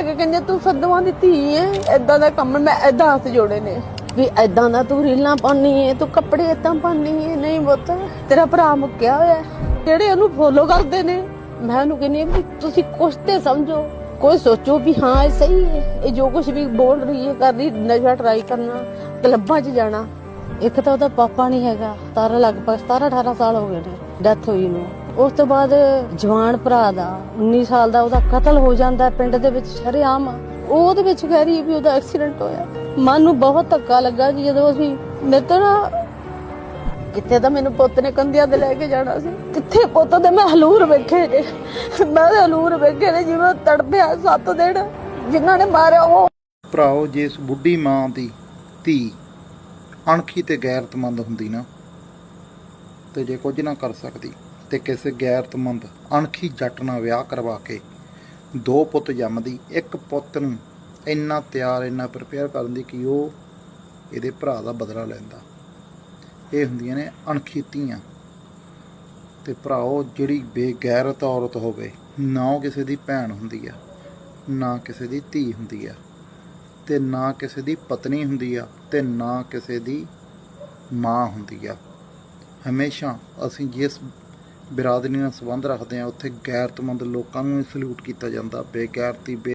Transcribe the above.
ਆ ਕੇ ਕਹਿੰਦੇ ਤੂੰ ਸੱਦਵਾਂ ਦੀ ਧੀ ਐ ਐਦਾਂ ਦਾ ਕੰਮ ਮੈਂ ਐਦਾਂ ਹੱਥ ਜੋੜੇ ਨੇ। ਵੀ ਐਦਾਂ ਦਾ ਤੂੰ ਰੀਲਾਂ ਪਾਉਣੀ ਐ ਤੂੰ ਕੱਪੜੇ ਏਦਾਂ ਪਾਉਣੀ ਐ ਨਹੀਂ ਪੁੱਤ ਤੇਰਾ ਭਰਾ ਮੁੱਕਿਆ ਹੋਇਆ। ਜਿਹੜੇ ਉਹਨੂੰ ਫੋਲੋ ਕਰਦੇ ਨੇ ਮੈਂ ਉਹਨੂੰ ਕਹਿੰਦੀ ਵੀ ਤੁਸੀਂ ਕੁਛ ਤੇ ਸਮਝੋ ਕੋਈ ਸੋਚੋ ਵੀ ਹਾਂ ਇਹ ਸਹੀ ਹੈ ਇਹ ਜੋ ਕੁਝ ਵੀ ਬੋਲ ਰਹੀ ਹੈ ਕਰ ਰਹੀ ਨਸ਼ਾ ਟਰਾਈ ਕਰਨਾ ਕਲੱਬਾਂ 'ਚ ਜਾਣਾ। ਇੱਕ ਤਾਂ ਉਹਦਾ ਪਾਪਾ ਨਹੀਂ ਹੈਗਾ ਤਾਰਾ ਲਗਭਗ 17 18 ਸਾਲ ਹੋ ਗਏ ਨੇ ਡੈਥ ਹੋਈ ਨੂੰ। ਉਸ ਤੋਂ ਬਾਅਦ ਜਵਾਨ ਭਰਾ ਦਾ 19 ਸਾਲ ਦਾ, ਉਹਦਾ ਕਤਲ ਹੋ ਜਾਂਦਾ ਹੈ, ਪਿੰਡ ਦੇ ਵਿੱਚ ਸ਼ਰੇਆਮ ਉਹ ਉਹਦੇ ਵਿੱਚ ਕਹਿ ਰਹੀ ਵੀ ਉਹਦਾ ਐਕਸੀਡੈਂਟ ਹੋਇਆ। ਮਨ ਨੂੰ ਬਹੁਤ ਧੱਕਾ ਲੱਗਾ ਕਿ ਜਦੋਂ ਅਸੀਂ ਮੇਰੇ ਕਿੱਥੇ ਤਾਂ ਮੈਨੂੰ ਪੁੱਤ ਨੇ ਕੰਧਿਆਂ ਤੇ ਲੈ ਕੇ ਜਾਣਾ ਸੀ। ਕਿੱਥੇ ਪੁੱਤ? ਦੇ ਮੈਂ ਹਲੂਰ ਵੇਖੇ ਨੇ। ਮੈਂ ਉਹਦੇ ਹਲੂਰ ਵੇਖੇ ਨੇ ਜਿਵੇਂ ਤੜਪਿਆ ਸੱਤ ਦਿਨ, ਜਿਨ੍ਹਾਂ ਨੇ ਮਾਰਿਆ ਉਹ। ਭਰਾਓ, ਜੇ ਇਸ ਬੁੱਢੀ ਮਾਂ ਦੀ ਧੀ ਅਣਖੀ ਤੇ ਗੈਰਤਮੰਦ ਹੁੰਦੀ ਨਾ, ਤੇ ਜੇ ਕੁਝ ਨਾ ਕਰ ਸਕਦੀ ਤੇ ਕਿਸੇ ਗੈਰਤਮੰਦ ਅਣਖੀ ਜੱਟ ਨਾਲ ਵਿਆਹ ਕਰਵਾ ਕੇ ਦੋ ਪੁੱਤ ਜੰਮਦੀ, ਇੱਕ ਪੁੱਤ ਨੂੰ ਇੰਨਾ ਤਿਆਰ, ਇੰਨਾ ਪ੍ਰਪੇਅਰ ਕਰਨ ਦੀ ਕਿ ਉਹ ਇਹਦੇ ਭਰਾ ਦਾ ਬਦਲਾ ਲੈਂਦਾ। ਇਹ ਹੁੰਦੀਆਂ ਨੇ ਅਣਖੀ ਧੀਆਂ। ਤੇ ਭਰਾਓ, ਜਿਹੜੀ ਬੇਗੈਰਤ ਔਰਤ ਹੋਵੇ, ਨਾ ਉਹ ਕਿਸੇ ਦੀ ਭੈਣ ਹੁੰਦੀ ਆ, ਨਾ ਕਿਸੇ ਦੀ ਧੀ ਹੁੰਦੀ ਆ, ਤੇ ਨਾ ਕਿਸੇ ਦੀ ਪਤਨੀ ਹੁੰਦੀ ਆ, ਤੇ ਨਾ ਕਿਸੇ ਦੀ ਮਾਂ ਹੁੰਦੀ ਆ। ਹਮੇਸ਼ਾ ਅਸੀਂ ਜਿਸ ਬਿਰਾਦਰੀ ਨਾਲ ਸੰਬੰਧ ਰੱਖਦੇ ਆ ਉੱਥੇ ਗੈਰਤਮੰਦ ਲੋਕਾਂ ਨੂੰ ਸਲੂਟ ਕੀਤਾ ਜਾਂਦਾ ਬੇਗੈਰਤੀ ਬੇ